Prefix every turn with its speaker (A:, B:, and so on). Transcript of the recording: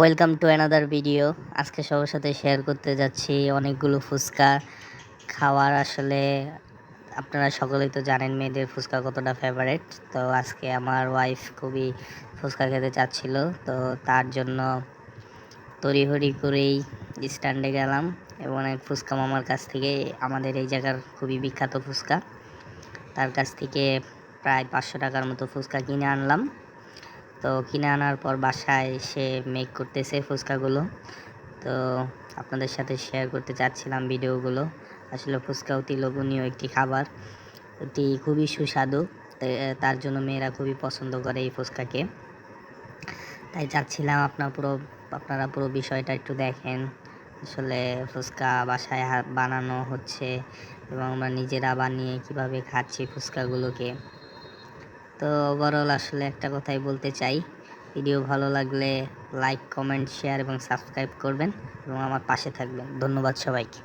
A: Welcome to another video আজকে সবার সাথে শেয়ার করতে যাচ্ছি অনেকগুলো ফুচকা খাওয়ার আসলে আপনারা সকলেই তো জানেন মেয়েদের ফুচকা কতটা ফেভারেট তো আজকে আমার ওয়াইফ খুবই ফুচকা খেতে চাচ্ছিল, তো তার জন্য তড়িহড়ি করেই স্ট্যান্ডে গেলাম এবং এক ফুচকা মামার কাছ থেকে, আমাদের এই জায়গার খুবই বিখ্যাত ফুচকা। তার কাছ থেকে প্রায় পাঁচশো টাকার মতো ফুচকা কিনে আনলাম। তো কিনে আনার পর বাসায় সে মেক করতেছে ফুচকাগুলো। তো আপনাদের সাথে শেয়ার করতে চাচ্ছিলাম ভিডিওগুলো। আসলে ফুচকা অতি লোভনীয় একটি খাবার। এটি খুবই সুস্বাদু। তার জন্য মেয়েরা খুবই পছন্দ করে এই ফুচকাকে। তাই চাচ্ছিলাম আপনার পুরো, আপনারা পুরো বিষয়টা একটু দেখেন। আসলে ফুচকা বাসায় বানানো হচ্ছে এবং আমরা নিজেরা বানিয়ে কীভাবে খাচ্ছি ফুচকাগুলোকে। তো ওভারঅল আসলে একটা কথাই বলতে চাই। ভিডিও ভালো লাগলে লাইক কমেন্ট শেয়ার এবং সাবস্ক্রাইব করবেন এবং আমার পাশে থাকবেন। ধন্যবাদ সবাইকে।